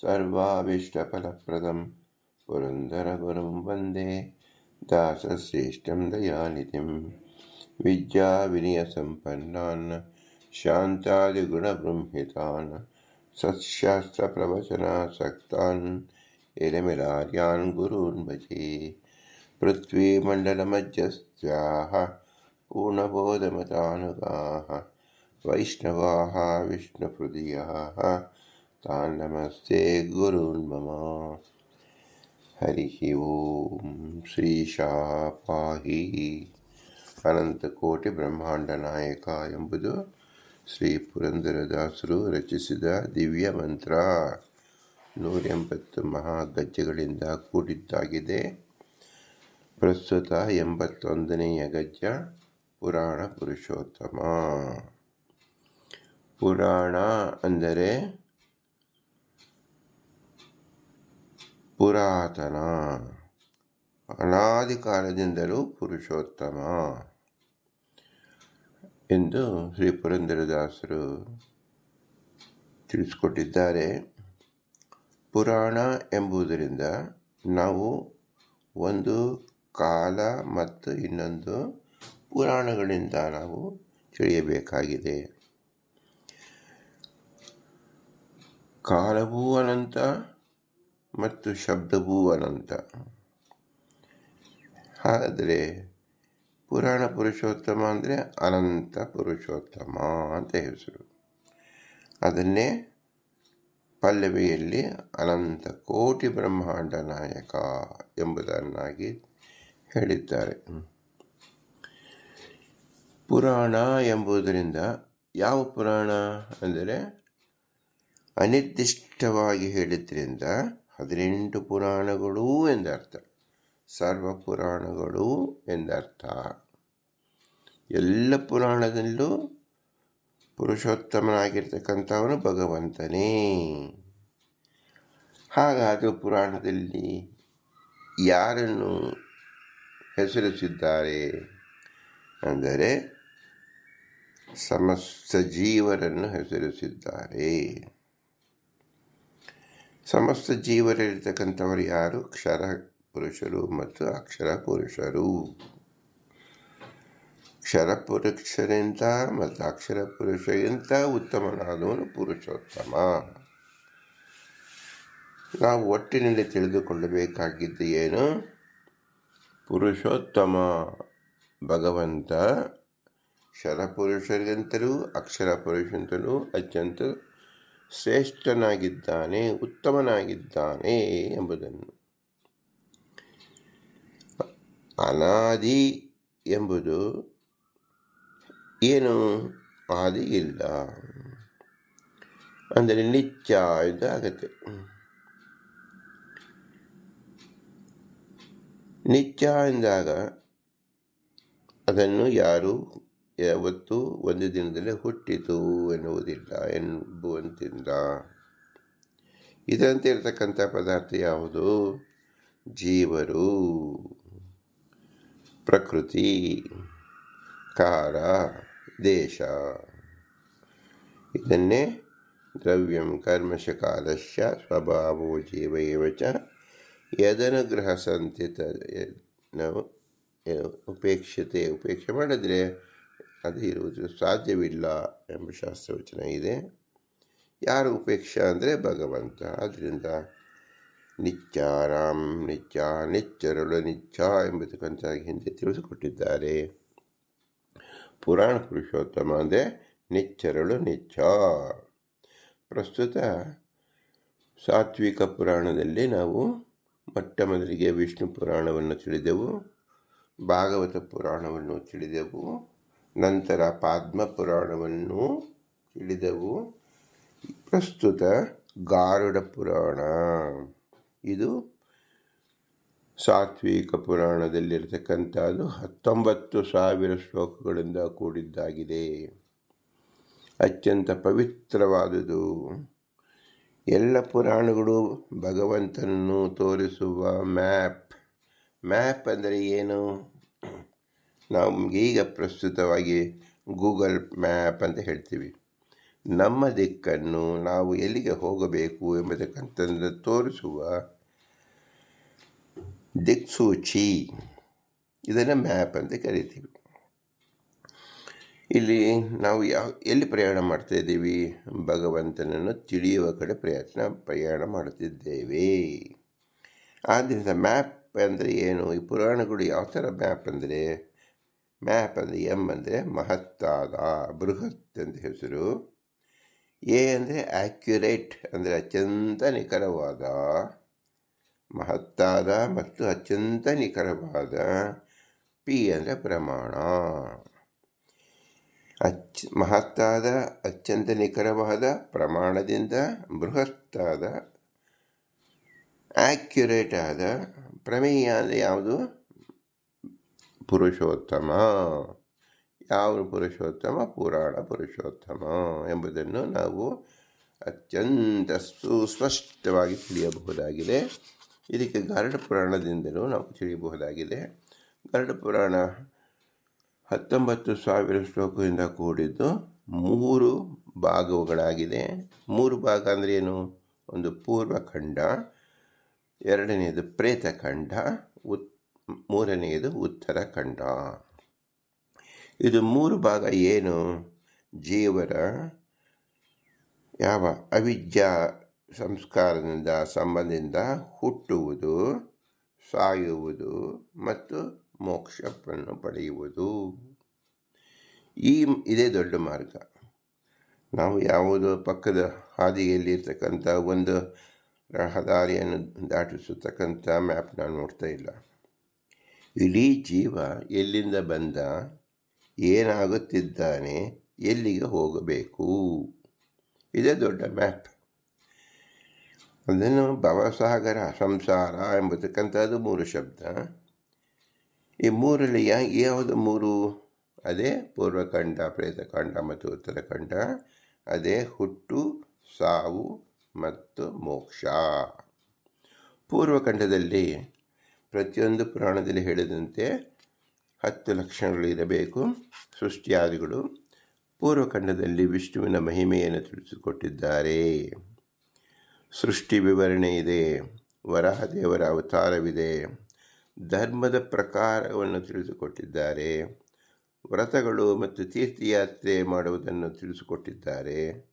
सर्वाभीष्टफलप्रदं पुरन्दरगुरुं वंदे दासश्रेष्ठं दयानिधिं विद्याविनयसम्पन्नान् शान्तादिगुणबृंहितान् सत्शास्त्रप्रवचनासक्तान् इरमिलार्यान् गुरून् भजे पृथ्वीमण्डलमध्यस्थाः पूर्णबोधमतानुगाः वैष्णवाः विष्णुहृदयाः तान् नमस्ते गुरून् मम ಹರಿಃ ಓಂ ಶ್ರೀಶಾಹ ಪಾಹಿ ಅನಂತಕೋಟಿ ಬ್ರಹ್ಮಾಂಡ ನಾಯಕ ಎಂಬುದು ಶ್ರೀ ಪುರಂದರದಾಸರು ರಚಿಸಿದ ದಿವ್ಯ ಮಂತ್ರ ನೂರ ಎಂಬತ್ತು ಮಹಾಗಜ್ಜೆಗಳಿಂದ ಕೂಡಿದ್ದಾಗಿದೆ ಪ್ರಸ್ತುತ ಎಂಬತ್ತೊಂದನೆಯ ಗಜ್ಜ ಪುರಾಣ ಪುರುಷೋತ್ತಮ ಪುರಾಣ ಅಂದರೆ ಪುರಾತನ ಅನಾದಿ ಕಾಲದಿಂದಲೂ ಪುರುಷೋತ್ತಮ ಎಂದು ಶ್ರೀ ಪುರಂದರದಾಸರು ತಿಳಿಸಿಕೊಟ್ಟಿದ್ದಾರೆ. ಪುರಾಣ ಎಂಬುದರಿಂದ ನಾವು ಒಂದು ಕಾಲ ಮತ್ತು ಇನ್ನೊಂದು ಪುರಾಣಗಳಿಂದ ನಾವು ತಿಳಿಯಬೇಕಾಗಿದೆ. ಕಾಲವೂ ಅನಂತ ಮತ್ತು ಶಬ್ದವೂ ಅನಂತ ಆದರೆ ಪುರಾಣ ಪುರುಷೋತ್ತಮ ಅಂದರೆ ಅನಂತ ಪುರುಷೋತ್ತಮ ಅಂತ ಹೆಸರು. ಅದನ್ನೇ ಪಲ್ಲವಿಯಲ್ಲಿ ಅನಂತ ಕೋಟಿ ಬ್ರಹ್ಮಾಂಡ ನಾಯಕ ಎಂಬುದನ್ನಾಗಿ ಹೇಳಿದ್ದಾರೆ. ಪುರಾಣ ಎಂಬುದರಿಂದ ಯಾವ ಪುರಾಣ ಅಂದರೆ ಅನಿರ್ದಿಷ್ಟವಾಗಿ ಹೇಳಿದ್ರಿಂದ ಹದಿನೆಂಟು ಪುರಾಣಗಳು ಎಂದರ್ಥ. ಸರ್ವ ಪುರಾಣಗಳು ಎಂದರ್ಥ. ಎಲ್ಲ ಪುರಾಣದಲ್ಲೂ ಪುರುಷೋತ್ತಮನಾಗಿರ್ತಕ್ಕಂಥವನು ಭಗವಂತನೇ. ಹಾಗಾದರೂ ಪುರಾಣದಲ್ಲಿ ಯಾರನ್ನು ಹೆಸರಿಸಿದ್ದಾರೆ? ಅಂದರೆ ಸಮಸ್ತ ಜೀವರನ್ನು ಹೆಸರಿಸಿದ್ದಾರೆ. ಸಮಸ್ತ ಜೀವರಲ್ಲಿರ್ತಕ್ಕಂಥವರು ಯಾರು? ಕ್ಷರ ಪುರುಷರು ಮತ್ತು ಅಕ್ಷರ ಪುರುಷರು. ಕ್ಷರ ಪುರುಷರಿಂದ ಮತ್ತು ಅಕ್ಷರ ಪುರುಷರಿಂದ ಉತ್ತಮನಾದವನು ಪುರುಷೋತ್ತಮ. ನಾವು ಒಟ್ಟಿನಲ್ಲಿ ತಿಳಿದುಕೊಳ್ಳಬೇಕಾಗಿದ್ದು ಏನು? ಪುರುಷೋತ್ತಮ. ಭಗವಂತ ಕ್ಷರಪುರುಷರಿಗಿಂತಲೂ ಅಕ್ಷರ ಪುರುಷಂತಲೂ ಅತ್ಯಂತ ಶ್ರೇಷ್ಠನಾಗಿದ್ದಾನೆ, ಉತ್ತಮನಾಗಿದ್ದಾನೆ ಎಂಬುದನ್ನು. ಅನಾದಿ ಎಂಬುದು ಏನು? ಆದಿ ಇಲ್ಲ. ಅಂದರೆ ನಿತ್ಯ ಎಂದು ಆಗತ್ತೆ. ನಿತ್ಯ ಎಂದಾಗ ಅದನ್ನು ಯಾರು ಯಾವತ್ತು ಒಂದು ದಿನದಲ್ಲಿ ಹುಟ್ಟಿತು ಎನ್ನುವುದಿಲ್ಲ ಎಂಬುವಂತಿಲ್ಲ ಇದರಂತೆ ಇರತಕ್ಕಂಥ ಪದಾರ್ಥ ಯಾವುದು? ಜೀವರು, ಪ್ರಕೃತಿ ಕಾರ ದೇಶ. ಇದನ್ನೇ ದ್ರವ್ಯಂ ಕರ್ಮಶ ಕಾಲಶ್ಯ ಸ್ವಭಾವೋ ಜೀವ ಚ ಯದನುಗ್ರಹ ಸಂತಿತ ನಾವು ಉಪೇಕ್ಷತೆ, ಉಪೇಕ್ಷೆ ಮಾಡಿದ್ರೆ ಅದು ಇರುವುದು ಸಾಧ್ಯವಿಲ್ಲ ಎಂಬ ಶಾಸ್ತ್ರವಚನ ಇದೆ. ಯಾರು ಉಪೇಕ್ಷಾ ಅಂದರೆ ಭಗವಂತ. ಆದ್ದರಿಂದ ನಿತ್ಯಾರಾಮ್, ನಿತ್ಯ ನಿಚ್ಚರಳು ನಿತ್ಯ ಎಂಬತಕ್ಕಂಥ ಹಿಂದೆ ತಿಳಿಸಿಕೊಟ್ಟಿದ್ದಾರೆ ಪುರಾಣ ಪುರುಷೋತ್ತಮ ಅಂದರೆ ನಿಚ್ಚರಳು ನಿತ್ಯ. ಪ್ರಸ್ತುತ ಸಾತ್ವಿಕ ಪುರಾಣದಲ್ಲಿ ನಾವು ಮೊಟ್ಟ ಮೊದಲಿಗೆ ವಿಷ್ಣು ಪುರಾಣವನ್ನು ತಿಳಿದೆವು, ಭಾಗವತ ಪುರಾಣವನ್ನು ತಿಳಿದೆವು. ನಂತರ ಪದ್ಮ ಪುರಾಣವನ್ನು ತಿಳಿದೆವು ಪ್ರಸ್ತುತ ಗಾರುಡ ಪುರಾಣ ಇದು ಸಾತ್ವಿಕ ಪುರಾಣದಲ್ಲಿರತಕ್ಕಂಥದ್ದು. ಹತ್ತೊಂಬತ್ತು ಸಾವಿರ ಶ್ಲೋಕಗಳಿಂದ ಕೂಡಿದ್ದಾಗಿದೆ. ಅತ್ಯಂತ ಪವಿತ್ರವಾದುದು. ಎಲ್ಲ ಪುರಾಣಗಳು ಭಗವಂತನನ್ನು ತೋರಿಸುವ ಮ್ಯಾಪ್. ಮ್ಯಾಪ್ ಅಂದರೆ ಏನು? ನಮಗೀಗ ಪ್ರಸ್ತುತವಾಗಿ ಗೂಗಲ್ ಮ್ಯಾಪ್ ಅಂತ ಹೇಳ್ತೀವಿ. ನಮ್ಮ ದಿಕ್ಕನ್ನು ನಾವು ಎಲ್ಲಿಗೆ ಹೋಗಬೇಕು ಎಂಬತಕ್ಕಂಥದ್ದು ತೋರಿಸುವ ದಿಕ್ಸೂಚಿ ಇದನ್ನು ಮ್ಯಾಪ್ ಅಂತ ಕರಿತೀವಿ. ಇಲ್ಲಿ ನಾವು ಯಾವ ಎಲ್ಲಿ ಪ್ರಯಾಣ ಮಾಡ್ತಾ ಇದ್ದೀವಿ? ಭಗವಂತನನ್ನು ತಿಳಿಯುವ ಕಡೆ ಪ್ರಯತ್ನ, ಪ್ರಯಾಣ ಮಾಡುತ್ತಿದ್ದೇವೆ. ಆದ್ದರಿಂದ ಮ್ಯಾಪ್ ಅಂದರೆ ಏನು? ಈ ಪುರಾಣಗಳು ಯಾವ ಥರ ಮ್ಯಾಪ್ ಅಂದರೆ ಮ್ಯಾಪ್ ಅಂದರೆ ಎಂ ಅಂದರೆ ಮಹತ್ತಾದ ಬೃಹತ್ ಅಂತ ಹೆಸರು. ಎ ಅಂದರೆ ಆ್ಯಕ್ಯುರೇಟ್ ಅಂದರೆ ಅತ್ಯಂತ ನಿಖರವಾದ, ಮಹತ್ತಾದ ಮತ್ತು ಅತ್ಯಂತ ನಿಖರವಾದ, ಪಿ ಅಂದರೆ ಪ್ರಮಾಣ. ಅಚ್ ಮಹತ್ತಾದ, ಅತ್ಯಂತ ನಿಖರವಾದ, ಪ್ರಮಾಣದಿಂದ ಬೃಹತ್ತಾದ ಆ್ಯಕ್ಯುರೇಟ್ ಆದ, ಪ್ರಮೇಯ ಅಂದರೆ ಯಾವುದು? ಪುರುಷೋತ್ತಮ. ಯಾವ ಪುರುಷೋತ್ತಮ? ಪುರಾಣ ಪುರುಷೋತ್ತಮ ಎಂಬುದನ್ನು ನಾವು ಅತ್ಯಂತ ಸುಸ್ಪಷ್ಟವಾಗಿ ತಿಳಿಯಬಹುದಾಗಿದೆ. ಇದಕ್ಕೆ ಗರುಡ ಪುರಾಣದಿಂದಲೂ ನಾವು ತಿಳಿಯಬಹುದಾಗಿದೆ. ಗರುಡ ಪುರಾಣ ಹತ್ತೊಂಬತ್ತು ಸಾವಿರ ಶ್ಲೋಕದಿಂದ ಕೂಡಿದ್ದು ಮೂರು ಭಾಗಗಳಾಗಿದೆ. ಮೂರು ಭಾಗ ಅಂದರೆ ಏನು? ಒಂದು ಪೂರ್ವಖಂಡ ಎರಡನೆಯದು ಪ್ರೇತಖಂಡ, ಉತ್ ಮೂರನೆಯದು ಉತ್ತರಖಂಡ. ಇದು ಮೂರು ಭಾಗ ಏನು? ಜೀವರ ಯಾವ ಅವಿದ್ಯಾ ಸಂಸ್ಕಾರದಿಂದ ಸಂಬಂಧದಿಂದ ಹುಟ್ಟುವುದು, ಸಾಯುವುದು ಮತ್ತು ಮೋಕ್ಷವನ್ನು ಪಡೆಯುವುದು. ಈ ಇದೇ ದೊಡ್ಡ ಮಾರ್ಗ. ನಾವು ಯಾವುದೋ ಪಕ್ಕದ ಹಾದಿಯಲ್ಲಿರ್ತಕ್ಕಂಥ ಒಂದು ರಹದಾರಿಯನ್ನು ದಾಟಿಸತಕ್ಕಂಥ ಮ್ಯಾಪ್ನ ನೋಡ್ತಾ ಇಲ್ಲ. ಇಡೀ ಜೀವ ಎಲ್ಲಿಂದ ಬಂದ, ಏನಾಗುತ್ತಿದ್ದಾನೆ, ಎಲ್ಲಿಗೆ ಹೋಗಬೇಕು? ಇದೇ ದೊಡ್ಡ ಮ್ಯಾಪ್. ಅದನ್ನು ಭವಸಾಗರ ಸಂಸಾರ ಎಂಬತಕ್ಕಂಥದ್ದು ಮೂರು ಶಬ್ದ. ಈ ಮೂರಲ್ಲಿ ಯಾವುದು ಮೂರು? ಅದೇ ಪೂರ್ವಖಂಡ, ಪ್ರೇತಖಂಡ ಮತ್ತು ಉತ್ತರಖಂಡ. ಅದೇ ಹುಟ್ಟು, ಸಾವು ಮತ್ತು ಮೋಕ್ಷ. ಪೂರ್ವಖಂಡದಲ್ಲಿ ಪ್ರತಿಯೊಂದು ಪುರಾಣದಲ್ಲಿ ಹೇಳಿದಂತೆ ಹತ್ತು ಲಕ್ಷಣಗಳಿರಬೇಕು ಸೃಷ್ಟಿಯಾದಿಗಳು ಪೂರ್ವಖಂಡದಲ್ಲಿ ವಿಷ್ಣುವಿನ ಮಹಿಮೆಯನ್ನು ತಿಳಿಸಿಕೊಟ್ಟಿದ್ದಾರೆ. ಸೃಷ್ಟಿ ವಿವರಣೆ ಇದೆ. ವರಹದೇವರ ಅವತಾರವಿದೆ. ಧರ್ಮದ ಪ್ರಕಾರವನ್ನು ತಿಳಿಸಿಕೊಟ್ಟಿದ್ದಾರೆ. ವ್ರತಗಳು ಮತ್ತು ತೀರ್ಥಯಾತ್ರೆ ಮಾಡುವುದನ್ನು ತಿಳಿಸಿಕೊಟ್ಟಿದ್ದಾರೆ.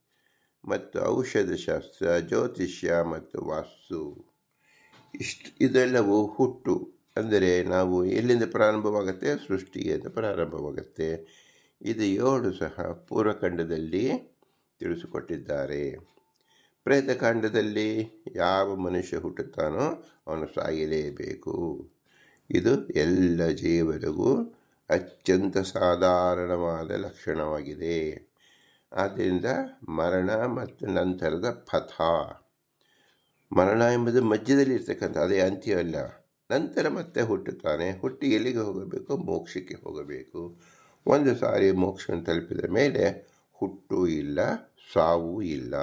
ಮತ್ತು ಔಷಧಶಾಸ್ತ್ರ, ಜ್ಯೋತಿಷ್ಯ ಮತ್ತು ವಾಸ್ತು. ಇಷ್ಟು ಇದೆಲ್ಲವೂ ಹುಟ್ಟು. ಅಂದರೆ ನಾವು ಎಲ್ಲಿಂದ ಪ್ರಾರಂಭವಾಗುತ್ತೆ? ಸೃಷ್ಟಿಯಿಂದ ಪ್ರಾರಂಭವಾಗುತ್ತೆ. ಇದು ಏಳು ಸಹ ಪೂರ್ವಖಂಡದಲ್ಲಿ ತಿಳಿಸಿಕೊಟ್ಟಿದ್ದಾರೆ. ಪ್ರೇತಕಾಂಡದಲ್ಲಿ ಯಾವ ಮನುಷ್ಯ ಹುಟ್ಟುತ್ತಾನೋ ಅವನು ಸಾಯಲೇಬೇಕು. ಇದು ಎಲ್ಲ ಜೀವರಿಗೂ ಅತ್ಯಂತ ಸಾಧಾರಣವಾದ ಲಕ್ಷಣವಾಗಿದೆ. ಆದ್ದರಿಂದ ಮರಣ ಮತ್ತು ನಂತರದ ಪಥ. ಮರಣ ಎಂಬುದು ಮಧ್ಯದಲ್ಲಿ ಇರ್ತಕ್ಕಂಥ ಅದೇ ಅಂತ್ಯವಲ್ಲ. ನಂತರ ಮತ್ತೆ ಹುಟ್ಟುತ್ತಾನೆ. ಹುಟ್ಟಿ ಎಲ್ಲಿಗೆ ಹೋಗಬೇಕು? ಮೋಕ್ಷಕ್ಕೆ ಹೋಗಬೇಕು. ಒಂದು ಸಾರಿ ಮೋಕ್ಷವನ್ನು ತಲುಪಿದ ಮೇಲೆ ಹುಟ್ಟು ಇಲ್ಲ, ಸಾವು ಇಲ್ಲ.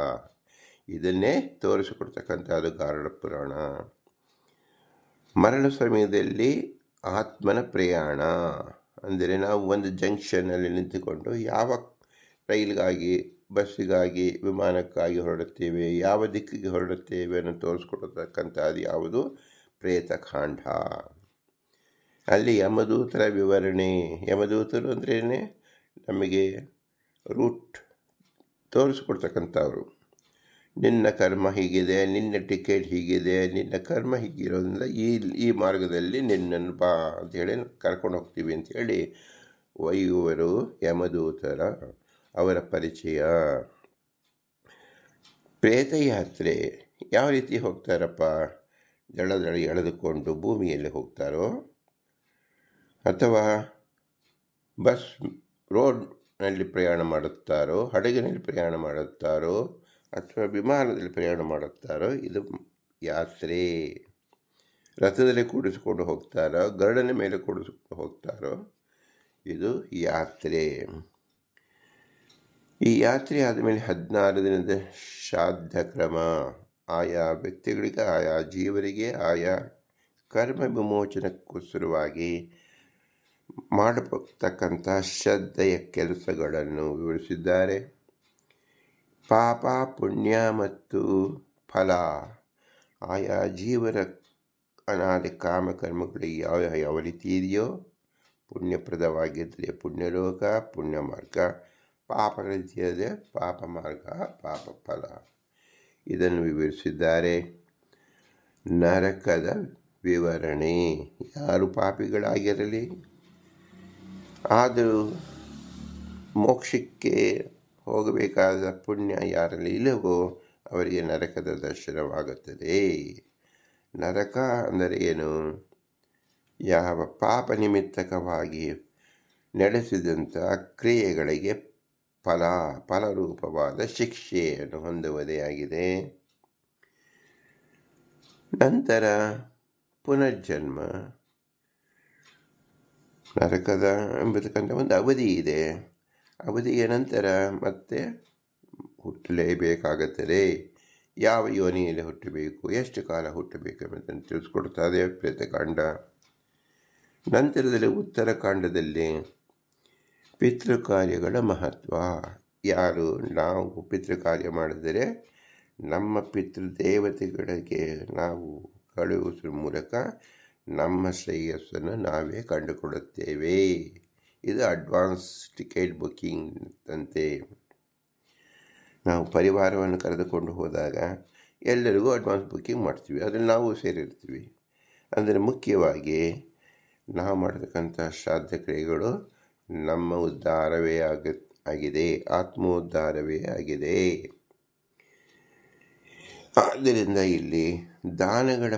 ಇದನ್ನೇ ತೋರಿಸಿಕೊಡ್ತಕ್ಕಂಥದ್ದು ಗಾರುಡ ಪುರಾಣ. ಮರಣ ಸಮಯದಲ್ಲಿ ಆತ್ಮನ ಪ್ರಯಾಣ. ಅಂದರೆ ನಾವು ಒಂದು ಜಂಕ್ಷನ್ನಲ್ಲಿ ನಿಂತುಕೊಂಡು ಯಾವ ರೈಲಿಗಾಗಿ ಬಸ್ಸಿಗಾಗಿ ವಿಮಾನಕ್ಕಾಗಿ ಹೊರಡುತ್ತೇವೆ, ಯಾವ ದಿಕ್ಕಿಗೆ ಹೊರಡುತ್ತೇವೆ ಅನ್ನು ತೋರಿಸ್ಕೊಡತಕ್ಕಂಥದ್ದು ಯಾವುದು? ಪ್ರೇತಖಾಂಡ ಅಲ್ಲಿ ಯಮದೂತರ ವಿವರಣೆ, ಯಮದೂತರು ಅಂದ್ರೇ ನಮಗೆ ರೂಟ್ ತೋರಿಸ್ಕೊಡ್ತಕ್ಕಂಥವ್ರು. ನಿನ್ನ ಕರ್ಮ ಹೀಗಿದೆ, ನಿನ್ನ ಟಿಕೆಟ್ ಹೀಗಿದೆ, ನಿನ್ನ ಕರ್ಮ ಹೀಗಿರೋದ್ರಿಂದ ಈ ಈ ಮಾರ್ಗದಲ್ಲಿ ನಿನ್ನನ್ನು ಬಾ ಅಂತೇಳಿ ಕರ್ಕೊಂಡು ಹೋಗ್ತೀವಿ ಅಂತೇಳಿ ವೈಯುವರು ಯಮದೂತರ. ಅವರ ಪರಿಚಯ. ಪ್ರೇತಯಾತ್ರೆ ಯಾವ ರೀತಿ ಹೋಗ್ತಾರಪ್ಪ? ದಳದಳಿ ದಳ ಎಳೆದುಕೊಂಡು ಭೂಮಿಯಲ್ಲಿ ಹೋಗ್ತಾರೋ? ಅಥವಾ ಬಸ್ ರೋಡ್ನಲ್ಲಿ ಪ್ರಯಾಣ ಮಾಡುತ್ತಾರೋ? ಹಡಗಿನಲ್ಲಿ ಪ್ರಯಾಣ ಮಾಡುತ್ತಾರೋ? ಅಥವಾ ವಿಮಾನದಲ್ಲಿ ಪ್ರಯಾಣ ಮಾಡುತ್ತಾರೋ? ಇದು ಯಾತ್ರೆ. ರಥದಲ್ಲಿ ಕೂಡಿಸಿಕೊಂಡು ಹೋಗ್ತಾರೋ? ಗರ್ಡನ ಮೇಲೆ ಕೂಡಿಸಿಕೊಂಡು ಹೋಗ್ತಾರೋ? ಇದು ಯಾತ್ರೆ. ಈ ಯಾತ್ರೆ ಆದಮೇಲೆ ಹದಿನಾರು ದಿನದ ಶ್ರಾದ್ದ ಕ್ರಮ ಆಯಾ ವ್ಯಕ್ತಿಗಳಿಗೆ, ಆಯಾ ಜೀವರಿಗೆ, ಆಯಾ ಕರ್ಮ ವಿಮೋಚನಕ್ಕೋಸ್ಕರವಾಗಿ ಮಾಡತಕ್ಕಂಥ ಶ್ರದ್ಧೆಯ ಕೆಲಸಗಳನ್ನು ವಿವರಿಸಿದ್ದಾರೆ. ಪಾಪ, ಪುಣ್ಯ ಮತ್ತು ಫಲ. ಆಯಾ ಜೀವರ ಅನಾದಿ ಕಾಮಕರ್ಮಗಳಿಗೆ ಯಾವ ಯಾವ ರೀತಿ ಇದೆಯೋ, ಪುಣ್ಯಪ್ರದವಾಗಿದ್ದರೆ ಪುಣ್ಯಲೋಕ ಪುಣ್ಯ ಮಾರ್ಗ ಪಾಪ ರೀತಿಯಾದರೆ ಪಾಪ ಮಾರ್ಗ, ಪಾಪ ಫಲ. ಇದನ್ನು ವಿವರಿಸಿದ್ದಾರೆ. ನರಕದ ವಿವರಣೆ. ಯಾರು ಪಾಪಿಗಳಾಗಿರಲಿ? ಆದರೂ ಮೋಕ್ಷಕ್ಕೆ ಹೋಗಬೇಕಾದ ಪುಣ್ಯ ಯಾರಲ್ಲಿ ಇಲ್ಲವೋ ಅವರಿಗೆ ನರಕದ ದರ್ಶನವಾಗುತ್ತದೆ. ನರಕ ಅಂದರೆ ಏನು? ಯಾವ ಪಾಪ ನಿಮಿತ್ತಕವಾಗಿ ನಡೆಸಿದಂಥ ಕ್ರಿಯೆಗಳಿಗೆ ಫಲ ಫಲರೂಪವಾದ ಶಿಕ್ಷೆಯನ್ನು ಹೊಂದುವುದೇ ಆಗಿದೆ. ನಂತರ ಪುನರ್ಜನ್ಮ. ನರಕದ ಎಂಬತಕ್ಕಂಥ ಒಂದು ಅವಧಿ ಇದೆ. ಅವಧಿಯ ನಂತರ ಮತ್ತೆ ಹುಟ್ಟಲೇಬೇಕಾಗುತ್ತದೆ. ಯಾವ ಯೋನಿಯಲ್ಲಿ ಹುಟ್ಟಬೇಕು, ಎಷ್ಟು ಕಾಲ ಹುಟ್ಟಬೇಕು ಎಂಬುದನ್ನು ತಿಳಿಸ್ಕೊಡ್ತದೆ ಪ್ರೇತಕಾಂಡ. ನಂತರದಲ್ಲಿ ಉತ್ತರಕಾಂಡದಲ್ಲಿ ಪಿತೃ ಕಾರ್ಯಗಳ ಮಹತ್ವ. ಯಾರು ನಾವು ಪಿತೃ ಕಾರ್ಯ ಮಾಡಿದರೆ ನಮ್ಮ ಪಿತೃ ದೇವತೆಗಳಿಗೆ ನಾವು ಕಳುಹಿಸುವ ಮೂಲಕ ನಮ್ಮ ಶ್ರೇಯಸ್ಸನ್ನು ನಾವೇ ಕಂಡುಕೊಳ್ಳುತ್ತೇವೆ. ಇದು ಅಡ್ವಾನ್ಸ್ ಟಿಕೆಟ್ ಬುಕ್ಕಿಂಗ್ ಅಂತೆ ನಾವು ಪರಿವಾರವನ್ನು ಕರೆದುಕೊಂಡು ಹೋದಾಗ ಎಲ್ಲರಿಗೂ ಅಡ್ವಾನ್ಸ್ ಬುಕ್ಕಿಂಗ್ ಮಾಡ್ತೀವಿ. ಅದರಲ್ಲಿ ನಾವು ಸೇರಿರ್ತೀವಿ. ಅಂದರೆ ಮುಖ್ಯವಾಗಿ ನಾವು ಮಾಡತಕ್ಕಂಥ ಶ್ರಾದ್ದ ಕ್ರಿಯೆಗಳು ನಮ್ಮ ಉದ್ಧಾರವೇ ಆಗ, ಆಗಿದೆ, ಆತ್ಮೋದ್ಧಾರವೇ ಆಗಿದೆ. ಆದ್ದರಿಂದ ಇಲ್ಲಿ ದಾನಗಳ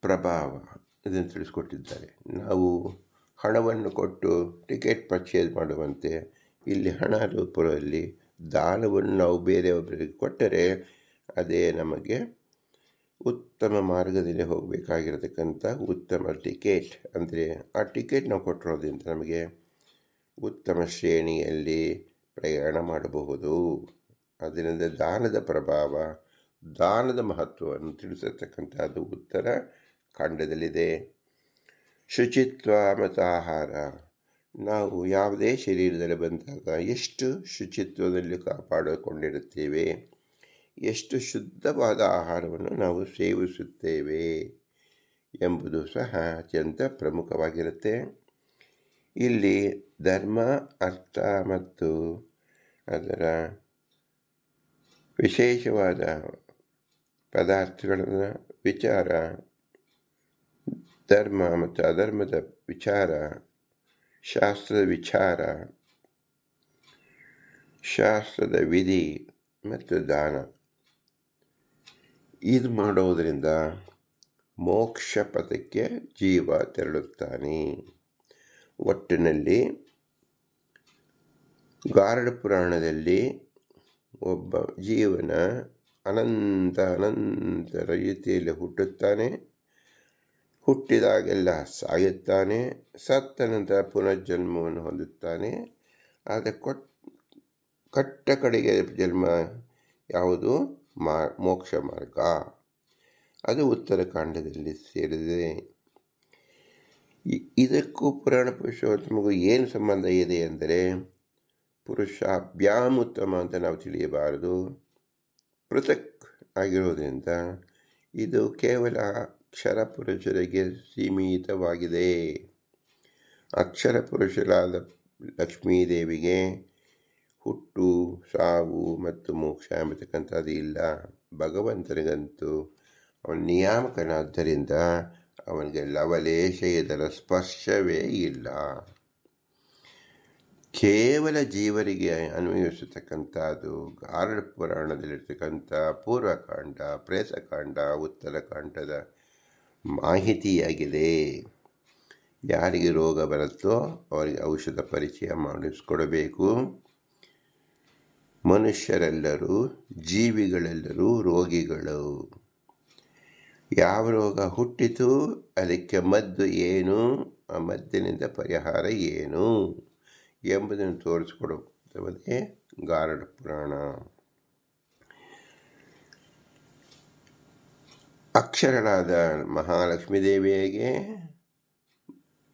ಪ್ರಭಾವ ಇದನ್ನು ತಿಳಿಸ್ಕೊಟ್ಟಿದ್ದಾರೆ. ನಾವು ಹಣವನ್ನು ಕೊಟ್ಟು ಟಿಕೆಟ್ ಪರ್ಚೇಸ್ ಮಾಡುವಂತೆ ಇಲ್ಲಿ ಹಣ ರೂಪದಲ್ಲಿ ದಾನವನ್ನು ನಾವು ಬೇರೆಯೊಬ್ಬರಿಗೆ ಕೊಟ್ಟರೆ ಅದೇ ನಮಗೆ ಉತ್ತಮ ಮಾರ್ಗದಲ್ಲಿ ಹೋಗಬೇಕಾಗಿರತಕ್ಕಂಥ ಉತ್ತಮ ಟಿಕೆಟ್. ಅಂದರೆ ಆ ಟಿಕೆಟ್ ನಾವು ಕೊಟ್ಟಿರೋದ್ರಿಂದ ನಮಗೆ ಉತ್ತಮ ಶ್ರೇಣಿಯಲ್ಲಿ ಪ್ರಯಾಣ ಮಾಡಬಹುದು. ಅದರಿಂದ ದಾನದ ಪ್ರಭಾವ, ದಾನದ ಮಹತ್ವವನ್ನು ತಿಳಿಸತಕ್ಕಂಥದ್ದು ಉತ್ತರ ಖಂಡದಲ್ಲಿದೆ. ಶುಚಿತ್ವ ಮತ್ತು ಆಹಾರ. ನಾವು ಯಾವುದೇ ಶರೀರದಲ್ಲಿ ಬಂದಾಗ ಎಷ್ಟು ಶುಚಿತ್ವದಲ್ಲಿ ಕಾಪಾಡಿಕೊಂಡಿರುತ್ತೇವೆ, ಎಷ್ಟು ಶುದ್ಧವಾದ ಆಹಾರವನ್ನು ನಾವು ಸೇವಿಸುತ್ತೇವೆ ಎಂಬುದು ಸಹ ಅತ್ಯಂತ ಪ್ರಮುಖವಾಗಿರುತ್ತೆ. ಇಲ್ಲಿ ಧರ್ಮ, ಅರ್ಥ ಮತ್ತು ಅದರ ವಿಶೇಷವಾದ ಪದಾರ್ಥಗಳ ವಿಚಾರ, ಧರ್ಮ ಮತ್ತು ಅಧರ್ಮದ ವಿಚಾರ, ಶಾಸ್ತ್ರದ ವಿಚಾರ, ಶಾಸ್ತ್ರದ ವಿಧಿ ಮತ್ತು ದಾನ. ಇದು ಮಾಡೋದರಿಂದ ಮೋಕ್ಷ ಪಥಕ್ಕೆ ಜೀವ ತೆರಳುತ್ತಾನೆ. ಒಟ್ಟಿನಲ್ಲಿ ಗಾರಡ ಪುರಾಣದಲ್ಲಿ ಒಬ್ಬ ಜೀವನ ಅನಂತ ಅನಂತ ರೀತಿಯಲ್ಲಿ ಹುಟ್ಟುತ್ತಾನೆ. ಹುಟ್ಟಿದಾಗೆಲ್ಲ ಸಾಯುತ್ತಾನೆ. ಸತ್ತ ನಂತರ ಪುನರ್ಜನ್ಮವನ್ನು ಹೊಂದುತ್ತಾನೆ. ಆದರೆ ಕೊಟ್, ಕಟ್ಟ ಕಡೆಗೆ ಜನ್ಮ ಯಾವುದು? ಮಾ, ಮೋಕ್ಷ ಮಾರ್ಗ. ಅದು ಉತ್ತರಕಾಂಡದಲ್ಲಿ ಸೇರಿದೆ. ಇದಕ್ಕೂ ಪುರಾಣ ಪುರುಷೋತ್ತಮಗೂ ಏನು ಸಂಬಂಧ ಇದೆ ಅಂದರೆ ಪುರುಷಾಭ್ಯಾಮ್ ಅಂತ ನಾವು ತಿಳಿಯಬಾರದು. ಪೃಥಕ್ ಆಗಿರೋದ್ರಿಂದ ಇದು ಕೇವಲ ಅಕ್ಷರ ಪುರುಷರಿಗೆ ಸೀಮಿತವಾಗಿದೆ. ಅಕ್ಷರ ಪುರುಷರಾದ ಲಕ್ಷ್ಮೀದೇವಿಗೆ ಹುಟ್ಟು, ಸಾವು ಮತ್ತು ಮೋಕ್ಷ ಎಂಬತಕ್ಕಂಥದ್ದು ಇಲ್ಲ. ಭಗವಂತನಿಗಂತೂ ಅವನ ನಿಯಾಮಕನಾದ್ದರಿಂದ ಅವನಿಗೆ ಲವಲೇಶ ಇದರ ಸ್ಪರ್ಶವೇ ಇಲ್ಲ. ಕೇವಲ ಜೀವರಿಗೆ ಅನ್ವಯಿಸತಕ್ಕಂಥದ್ದು ಗಾರಡ ಪುರಾಣದಲ್ಲಿರ್ತಕ್ಕಂಥ ಪೂರ್ವಕಾಂಡ ಪ್ರೇಸಕಾಂಡ ಉತ್ತರಕಾಂಡದ ಮಾಹಿತಿಯಾಗಿದೆ. ಯಾರಿಗೆ ರೋಗ ಬರುತ್ತೋ ಅವರಿಗೆ ಔಷಧ ಪರಿಚಯ ಮಾಡಿಸ್ಕೊಡಬೇಕು. ಮನುಷ್ಯರೆಲ್ಲರೂ, ಜೀವಿಗಳೆಲ್ಲರೂ ರೋಗಿಗಳು. ಯಾವ ರೋಗ ಹುಟ್ಟಿತು, ಅದಕ್ಕೆ ಮದ್ದು ಏನು? ಆ ಮದ್ದಿನಿಂದ ಪರಿಹಾರ ಏನು? ಎಂಬುದನ್ನು ತೋರಿಸಿಕೊಡುವುದೇ ಗಾರಡ ಪುರಾಣ. ಅಕ್ಷರಳಾದ ಮಹಾಲಕ್ಷ್ಮೀ ದೇವಿಗೆ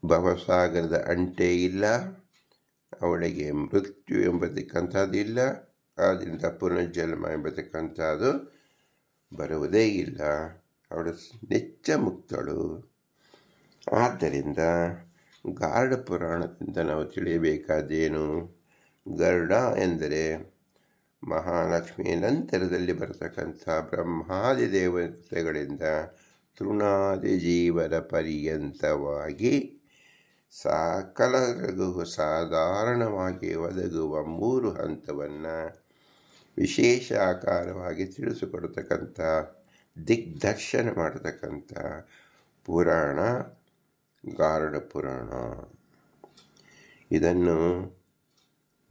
ಭವಸಾಗರದ ಅಂಟೆ ಇಲ್ಲ. ಅವಳಿಗೆ ಮೃತ್ಯು ಎಂಬತಕ್ಕಂಥದ್ದು ಇಲ್ಲ. ಆದ್ದರಿಂದ ಪುನರ್ಜನ್ಮ ಎಂಬತಕ್ಕಂಥದ್ದು ಬರುವುದೇ ಇಲ್ಲ. ಅವಳು ನೆಚ್ಚ ಮುಕ್ತಳು ಆದ್ದರಿಂದ ಗಾರ್ಡ ಪುರಾಣದಿಂದ ನಾವು ತಿಳಿಯಬೇಕಾದೇನು? ಗರುಡ ಎಂದರೆ ಮಹಾಲಕ್ಷ್ಮಿಯ ನಂತರದಲ್ಲಿ ಬರತಕ್ಕಂಥ ಬ್ರಹ್ಮಾದಿ ದೇವತೆಗಳಿಂದ ತೃಣಾದಿ ಜೀವನ ಪರ್ಯಂತವಾಗಿ ಸಕಲರಿಗೂ ಸಾಧಾರಣವಾಗಿ ಒದಗುವ ಮೂರು ಹಂತವನ್ನು ವಿಶೇಷ ಆಕಾರವಾಗಿ ತಿಳಿಸಿಕೊಡ್ತಕ್ಕಂಥ ದಿಗ್ದರ್ಶನ ಮಾಡತಕ್ಕಂಥ ಪುರಾಣ, ಗಾರುಡ ಪುರಾಣ. ಇದನ್ನು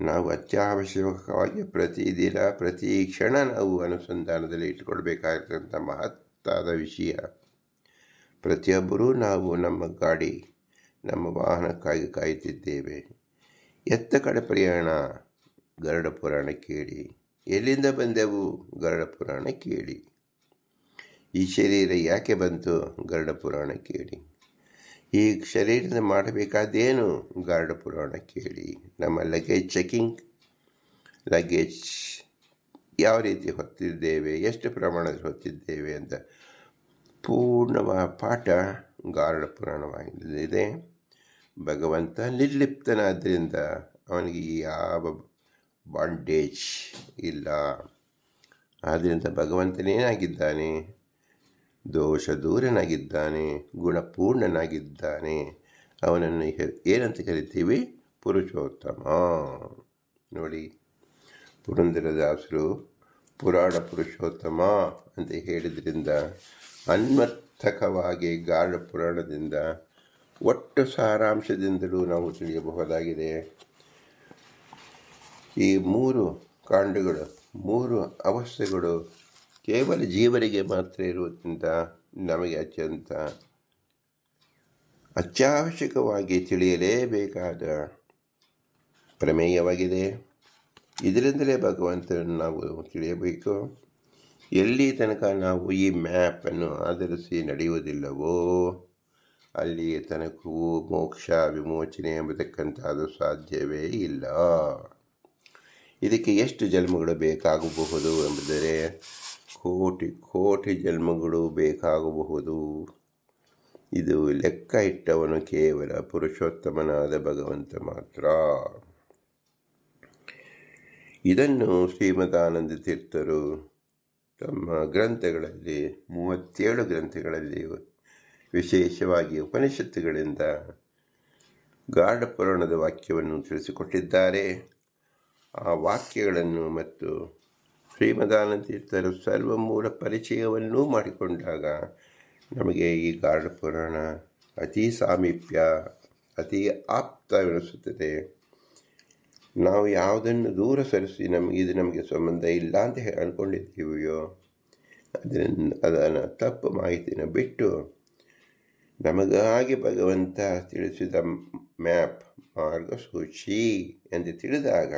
ನಾವು ಅತ್ಯವಶ್ಯಕವಾಗಿ ಪ್ರತಿದಿನ, ಪ್ರತಿ ಕ್ಷಣ ನಾವು ಅನುಸಂಧಾನದಲ್ಲಿ ಇಟ್ಕೊಳ್ಬೇಕಾಗಿರ್ತಕ್ಕಂಥ ಮಹತ್ತಾದ ವಿಷಯ. ಪ್ರತಿಯೊಬ್ಬರೂ ನಾವು ನಮ್ಮ ಗಾಡಿ, ನಮ್ಮ ವಾಹನಕ್ಕಾಗಿ ಕಾಯುತ್ತಿದ್ದೇವೆ. ಎತ್ತ ಕಡೆ ಪ್ರಯಾಣ, ಗರುಡ ಪುರಾಣ ಕೇಳಿ. ಎಲ್ಲಿಂದ ಬಂದೆವು? ಗರುಡ ಪುರಾಣ ಕೇಳಿ. ಈ ಶರೀರ ಯಾಕೆ ಬಂತು? ಗರುಡ ಪುರಾಣ ಕೇಳಿ. ಈ ಶರೀರದ ಮಾಡಬೇಕಾದೇನು ಗರುಡ ಪುರಾಣ ಕೇಳಿ. ನಮ್ಮ ಲಗೇಜ್ ಚೆಕಿಂಗ್ ಲಗೇಜ್ ಯಾವ ರೀತಿ ಹೊತ್ತಿದ್ದೇವೆ? ಎಷ್ಟು ಪ್ರಮಾಣದಲ್ಲಿ ಹೊತ್ತಿದ್ದೇವೆ ಅಂತ ಪೂರ್ಣವಾದ ಪಾಠ ಗಾರುಡ ಪುರಾಣವಾಗಿದೆ ಭಗವಂತ ನಿರ್ಲಿಪ್ತನಾದ್ದರಿಂದ ಅವನಿಗೆ ಯಾವ ಬಾಂಡೇಜ್ ಇಲ್ಲ. ಆದ್ದರಿಂದ ಭಗವಂತನೇನಾಗಿದ್ದಾನೆ? ದೋಷ ದೂರನಾಗಿದ್ದಾನೆ ಗುಣಪೂರ್ಣನಾಗಿದ್ದಾನೆ. ಅವನನ್ನು ಏನಂತ ಕರಿತೀವಿ? ಪುರುಷೋತ್ತಮ. ನೋಡಿ ಪುರಂದರದಾಸರು ಪುರಾಣ ಪುರುಷೋತ್ತಮ ಅಂತ ಹೇಳಿದ್ರಿಂದ ಅನ್ವರ್ಥಕವಾಗಿ ಗಾಢ ಪುರಾಣದಿಂದ ಒಟ್ಟು ಸಾರಾಂಶದಿಂದಲೂ ನಾವು ತಿಳಿಯಬಹುದಾಗಿದೆ. ಈ ಮೂರು ಕಾಂಡಗಳು, ಮೂರು ಅವಸ್ಥೆಗಳು ಕೇವಲ ಜೀವರಿಗೆ ಮಾತ್ರ ಇರುವುದರಿಂದ ನಮಗೆ ಅತ್ಯಂತ ಅತ್ಯಾವಶ್ಯಕವಾಗಿ ತಿಳಿಯಲೇಬೇಕಾದ ಪ್ರಮೇಯವಾಗಿದೆ. ಇದರಿಂದಲೇ ಭಗವಂತನನ್ನು ನಾವು ತಿಳಿಯಬೇಕು. ಎಲ್ಲಿ ತನಕ ನಾವು ಈ ಮ್ಯಾಪನ್ನು ಆಧರಿಸಿ ನಡೆಯುವುದಿಲ್ಲವೋ ಅಲ್ಲಿ ತನಕವೂ ಮೋಕ್ಷ, ವಿಮೋಚನೆ ಎಂಬತಕ್ಕಂಥದ್ದು ಸಾಧ್ಯವೇ ಇಲ್ಲ. ಇದಕ್ಕೆ ಎಷ್ಟು ಜನ್ಮಗಳು ಬೇಕಾಗಬಹುದು ಎಂಬುದರೆ ಕೋಟಿ ಕೋಟಿ ಜನ್ಮಗಳು ಬೇಕಾಗಬಹುದು. ಇದು ಲೆಕ್ಕ ಇಟ್ಟವನು ಕೇವಲ ಪುರುಷೋತ್ತಮನಾದ ಭಗವಂತ ಮಾತ್ರ. ಇದನ್ನು ಶ್ರೀಮದಾನಂದ ತೀರ್ಥರು ತಮ್ಮ ಗ್ರಂಥಗಳಲ್ಲಿ, ಮೂವತ್ತೇಳು ಗ್ರಂಥಗಳಲ್ಲಿ ವಿಶೇಷವಾಗಿ ಉಪನಿಷತ್ತುಗಳಿಂದ ಗಾಢ ಪುರಾಣದ ವಾಕ್ಯವನ್ನು ತಿಳಿಸಿಕೊಟ್ಟಿದ್ದಾರೆ. ಆ ವಾಕ್ಯಗಳನ್ನು ಮತ್ತು ಶ್ರೀಮದಾನಂದ ತೀರ್ಥರು ಸರ್ವಮೂಲ ಪರಿಚಯವನ್ನೂ ಮಾಡಿಕೊಂಡಾಗ ನಮಗೆ ಈ ಗಾರ್ಡ ಪುರಾಣ ಅತಿ ಸಾಮೀಪ್ಯ, ಅತಿ ಆಪ್ತವೆನಿಸುತ್ತದೆ. ನಾವು ಯಾವುದನ್ನು ದೂರ ಸರಿಸಿ ನಮಗೆ ಇದು ನಮಗೆ ಸಂಬಂಧ ಇಲ್ಲ ಅಂತ ಹೇಳಿ ಅಂದ್ಕೊಂಡಿದ್ದೀವಿಯೋ ಅದನ್ನು ಅದನ್ನು ತಪ್ಪು ಮಾಹಿತಿನ ಬಿಟ್ಟು ನಮಗಾಗಿ ಭಗವಂತ ತಿಳಿಸಿದ ಮ್ಯಾಪ್ ಮಾರ್ಗಸೂಚಿ ಎಂದು ತಿಳಿದಾಗ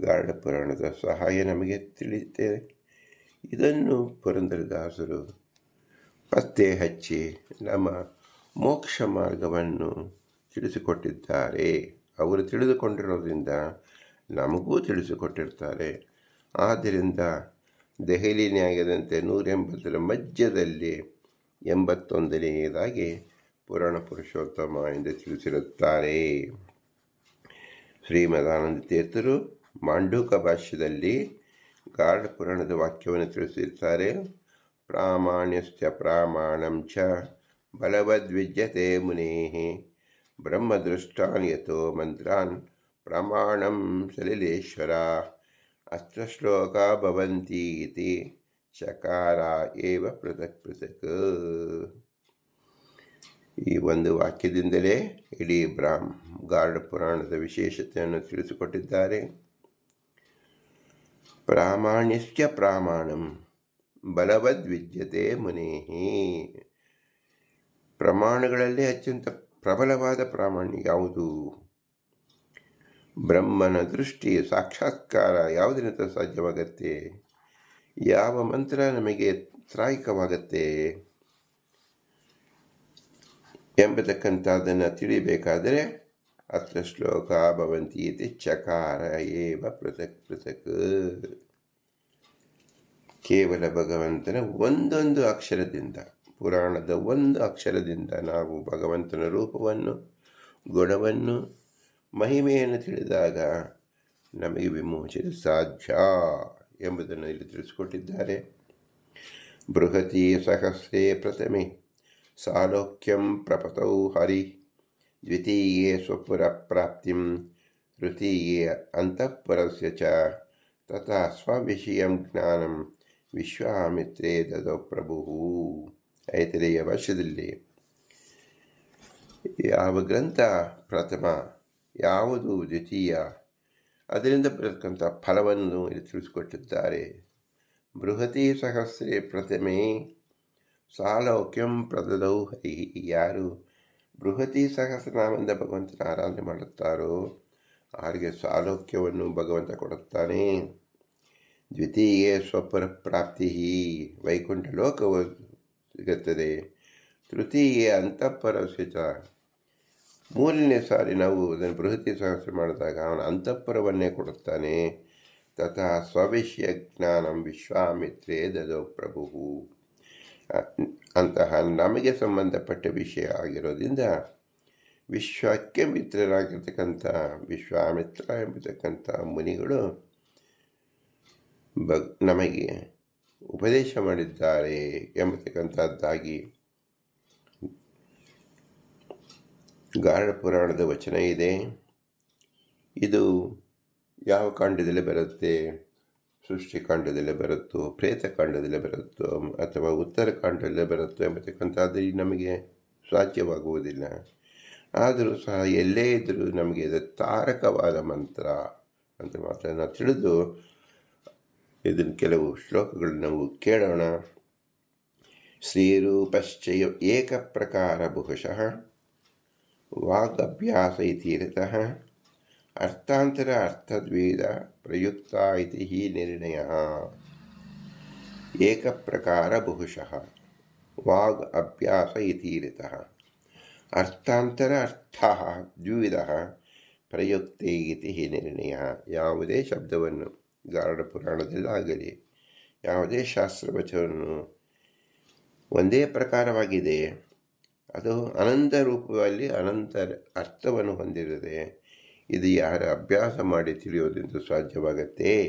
ಗಾರ್ಡ ಪುರಾಣದ ಸಹಾಯ ನಮಗೆ ತಿಳಿಯುತ್ತೇವೆ. ಇದನ್ನು ಪುರಂದರದಾಸರು ಪತ್ತೆ ಹಚ್ಚಿ ನಮ್ಮ ಮೋಕ್ಷ ಮಾರ್ಗವನ್ನು ತಿಳಿಸಿಕೊಟ್ಟಿದ್ದಾರೆ. ಅವರು ತಿಳಿದುಕೊಂಡಿರೋದ್ರಿಂದ ನಮಗೂ ತಿಳಿಸಿಕೊಟ್ಟಿರ್ತಾರೆ. ಆದ್ದರಿಂದ ದೆಹಲಿನಾಗದಂತೆ ನೂರ ನೂರೆಂಬತ್ತರ ಮಧ್ಯದಲ್ಲಿ ಎಂಬತ್ತೊಂದನೆಯದಾಗಿ ಪುರಾಣ ಪುರುಷೋತ್ತಮ ಎಂದು ತಿಳಿಸಿರುತ್ತಾರೆ. ಶ್ರೀಮದಾನಂದ ತೀರ್ಥರು ಮಾಂಡೂಕ ಭಾಷ್ಯದಲ್ಲಿ ಗಾರ್ಡ್ ಪುರಾಣದ ವಾಕ್ಯವನ್ನು ತಿಳಿಸಿರ್ತಾರೆ ಪ್ರಾಮಾಣ್ಯಸ್ಯ ಪ್ರಾಮಾಣಂ ಚ ಬಲವದ್ವಿಜ್ಯತೆ ಮುನೇಃ ಬ್ರಹ್ಮದೃಷ್ಟಾನ್ ಯಥೋ ಮಂತ್ರಾನ್ ಪ್ರಮಾಣಂ ಸಲಿಲೇಶ್ವರ ಅತ್ರ ಶ್ಲೋಕ ಭವಂತಿ ಇತಿ ಚಕಾರ ಏವ ಪೃಥಕ್ ಪೃಥಕ್. ಈ ಒಂದು ವಾಕ್ಯದಿಂದಲೇ ಇಡೀ ಬ್ರಾಹ್ಮ ಗಾರ್ಡ್ ಪುರಾಣದ ವಿಶೇಷತೆಯನ್ನು ತಿಳಿಸಿಕೊಟ್ಟಿದ್ದಾರೆ. ಪ್ರಾಮಾಣ್ಯಸ್ಯ ಪ್ರಾಮಾಣಂ ಬಲವದ್ವಿದ್ಯತೆ ಮುನೇಹಿ ಪ್ರಮಾಣಗಳಲ್ಲಿ ಅತ್ಯಂತ ಪ್ರಬಲವಾದ ಪ್ರಾಮಾಣ್ಯ ಯಾವುದು? ಬ್ರಹ್ಮನ ದೃಷ್ಟಿ ಸಾಕ್ಷಾತ್ಕಾರ ಯಾವುದರಿಂದ ಸಾಧ್ಯವಾಗತ್ತೆ? ಯಾವ ಮಂತ್ರ ನಮಗೆ ತ್ರಾಯಿಕವಾಗತ್ತೆ? ಎಂಬತಕ್ಕಂಥದ್ದನ್ನು ತಿಳಿಬೇಕಾದರೆ ಅತ್ರ ಶ್ಲೋಕ ಭವಂತಿ ಇತಿ ಚಕಾರ ಏವ ಪೃಥಕ್ ಪೃಥಕ್ ಕೇವಲ ಭಗವಂತನ ಒಂದೊಂದು ಅಕ್ಷರದಿಂದ, ಪುರಾಣದ ಒಂದು ಅಕ್ಷರದಿಂದ ನಾವು ಭಗವಂತನ ರೂಪವನ್ನು, ಗುಣವನ್ನು, ಮಹಿಮೆಯನ್ನು ತಿಳಿದಾಗ ನಮಗೆ ವಿಮೋಚನೆ ಸಾಧ್ಯ ಎಂಬುದನ್ನು ಇಲ್ಲಿ ತಿಳಿಸಿಕೊಟ್ಟಿದ್ದಾರೆ. ಬೃಹತಿ ಸಹಸ್ರೇ ಪ್ರಥಮೆ, ಸಾಲೋಕ್ಯಂ ಪ್ರಪತೌ ಹರಿ. ದ್ವಿತೀಯೇ ಸ್ವಪುರಪ್ರಾಪ್ತಿಂ, ತೃತೀಯೇ ಅಂತಃಪುರಸ್ಯ ಚ, ತಥಾ ಸ್ವವಿಷಯಂ ಜ್ಞಾನಂ ವಿಶ್ವಾಮಿತ್ರೇ ದದೋ ಪ್ರಭು. ಐತರೆಯ ವರ್ಷದಲ್ಲಿ ಯಾವ ಗ್ರಂಥ ಪ್ರಥಮ, ಯಾವುದು ದ್ವಿತೀಯ, ಅದರಿಂದ ಬರತಕ್ಕಂಥ ಫಲವನ್ನು ಇಲ್ಲಿ ತಿಳಿಸಿಕೊಟ್ಟಿದ್ದಾರೆ. ಬೃಹತಿ ಸಹಸ್ರೇ ಪ್ರಥಮೆ, ಸಾಲೌಕ್ಯಂ ಪ್ರದದೌ ಹರಿ ಯಾರು? ಬೃಹತಿ ಸಹಸ್ರನಾಮದಿಂದ ಭಗವಂತನ ಆರಾಧನೆ ಮಾಡುತ್ತಾರೋ, ಅವರಿಗೆ ಸಾಲೋಕ್ಯವನ್ನು ಭಗವಂತ ಕೊಡುತ್ತಾನೆ. ದ್ವಿತೀಯ ಸ್ವಪರ ಪ್ರಾಪ್ತಿ ವೈಕುಂಠ ಲೋಕವು ಸಿಗುತ್ತದೆ. ತೃತೀಯ ಅಂತಃಪರ ಸ್ಥಿತ ಮೂರನೇ ಸಾರಿ ನಾವು ಅದನ್ನು ಬೃಹತಿ ಸಹಸ್ರ ಮಾಡಿದಾಗ ಅವನ ಅಂತಃಪರವನ್ನೇ ಕೊಡುತ್ತಾನೆ. ತಥಾ ಸ್ವವಿಷಯ ಜ್ಞಾನಂ ವಿಶ್ವಾಮಿತ್ರೇ ದದೋ ಪ್ರಭು. ಅಂತಹ ನಮಗೆ ಸಂಬಂಧಪಟ್ಟ ವಿಷಯ ಆಗಿರೋದ್ರಿಂದ ವಿಶ್ವಕ್ಕೆ ಮಿತ್ರರಾಗಿರ್ತಕ್ಕಂಥ ವಿಶ್ವಾಮಿತ್ರ ಎಂಬತಕ್ಕಂಥ ಮುನಿಗಳು ಬ ನಮಗೆ ಉಪದೇಶ ಮಾಡಿದ್ದಾರೆ ಎಂಬತಕ್ಕಂಥದ್ದಾಗಿ ಗಾರ್ಡ ಪುರಾಣದ ವಚನ ಇದೆ. ಇದು ಯಾವ ಕಾಂಡದಲ್ಲಿ ಬರುತ್ತೆ? ಸೃಷ್ಟಿಕಾಂಡದಲ್ಲೇ ಬರುತ್ತೋ ಪ್ರೇತಕಾಂಡದಲ್ಲೇ ಬರುತ್ತೋ ಅಥವಾ ಉತ್ತರಕಾಂಡದಲ್ಲೇ ಬರುತ್ತೋ ಎಂಬತಕ್ಕಂಥದ್ದು ನಮಗೆ ಸಾಧ್ಯವಾಗುವುದಿಲ್ಲ. ಆದರೂ ಸಹ ಎಲ್ಲೇ ಇದ್ದರೂ ನಮಗೆ ಇದು ತಾರಕವಾದ ಮಂತ್ರ ಅಂತ ಮಾತ್ರ ನಾವು ತಿಳಿದು ಇದನ್ನು ಕೆಲವು ಶ್ಲೋಕಗಳು ನಾವು ಕೇಳೋಣ. ಶ್ರೀರೂಪಶ್ಚಯ ಏಕ ಪ್ರಕಾರ ಬಹುಶಃ ವಾಗಭ್ಯಾಸ ಇತಿರತಃ ಅರ್ಥಾಂತರ ಅರ್ಥದ್ವೇದ ಪ್ರಯುಕ್ತ ಇತಿ ಹಿ ನಿರ್ಣಯ. ಏಕ ಪ್ರಕಾರ ಬಹುಶಃ. ವಾಗ್ ಅಭ್ಯಾಸ ಇತಿರಿತ ಅರ್ಥಾಂತರ ಅರ್ಥ ದ್ವಿಧ ಪ್ರಯುಕ್ತೆ ಇತಿ ನಿರ್ಣಯ. ಯಾವುದೇ ಶಬ್ದವನ್ನು ಗಾರುಡ ಪುರಾಣದಲ್ಲಾಗಲಿ ಯಾವುದೇ ಶಾಸ್ತ್ರವಚವನ್ನು ಒಂದೇ ಪ್ರಕಾರವಾಗಿದೆ. ಅದು ಅನಂತ ರೂಪದಲ್ಲಿ ಅನಂತ ಅರ್ಥವನ್ನು ಹೊಂದಿರುತ್ತದೆ ಇದು ಯಾರ ಅಭ್ಯಾಸ ಮಾಡಿ ತಿಳಿಯೋದೆಂದು ಸಾಧ್ಯವಾಗತ್ತೆ?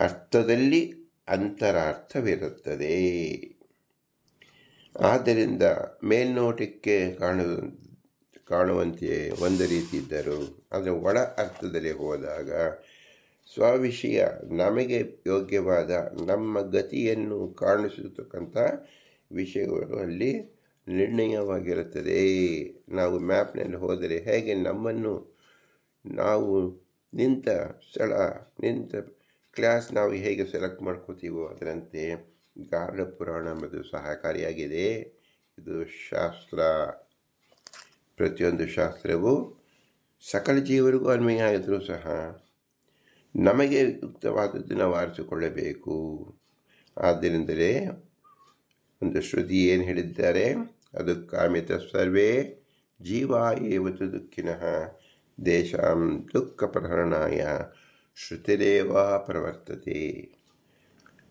ಅರ್ಥದಲ್ಲಿ ಅಂತರಾರ್ಥವಿರುತ್ತದೆ. ಆದ್ದರಿಂದ ಮೇಲ್ನೋಟಕ್ಕೆ ಕಾಣುವ, ಕಾಣುವಂತೆಯೇ ಒಂದು ರೀತಿ ಇದ್ದರು ಆದರೆ ಒಳ ಅರ್ಥದಲ್ಲಿ ಹೋದಾಗ ಸ್ವವಿಷಯ ನಮಗೆ ಯೋಗ್ಯವಾದ ನಮ್ಮ ಗತಿಯನ್ನು ಕಾಣಿಸತಕ್ಕಂಥ ವಿಷಯಗಳು ಅಲ್ಲಿ ನಿರ್ಣಯವಾಗಿರುತ್ತದೆ. ನಾವು ಮ್ಯಾಪ್ನಲ್ಲಿ ಹೋದರೆ ಹೇಗೆ ನಮ್ಮನ್ನು ನಾವು ನಿಂತ ಸ್ಥಳ, ನಿಂತ ಕ್ಲಾಸ್ ನಾವು ಹೇಗೆ ಸೆಲೆಕ್ಟ್ ಮಾಡ್ಕೋತೀವೋ ಅದರಂತೆ ಗಾರ್ಡ ಪುರಾಣ ಎಂಬುದು ಸಹಕಾರಿಯಾಗಿದೆ. ಇದು ಶಾಸ್ತ್ರ. ಪ್ರತಿಯೊಂದು ಶಾಸ್ತ್ರವು ಸಕಲ ಜೀವರಿಗೂ ಅನ್ವಯ ಆಗಿದ್ರೂ ಸಹ ನಮಗೆ ಯುಕ್ತವಾದದ್ದು ನಾವು ಆರಿಸಿಕೊಳ್ಳಬೇಕು. ಆದ್ದರಿಂದಲೇ ಒಂದು ಶ್ರುತಿ ಏನು ಹೇಳಿದ್ದಾರೆ? ಅದು ಕಾಮಿತ ಸರ್ವೇ ಜೀವ ಏವತು ದುಃಖಿನಃ ದೇಶಾಂ ದುಃಖ ಪ್ರಹರಣಾಯ ಶ್ರುತಿರೇವ ಪ್ರವರ್ತತೆ.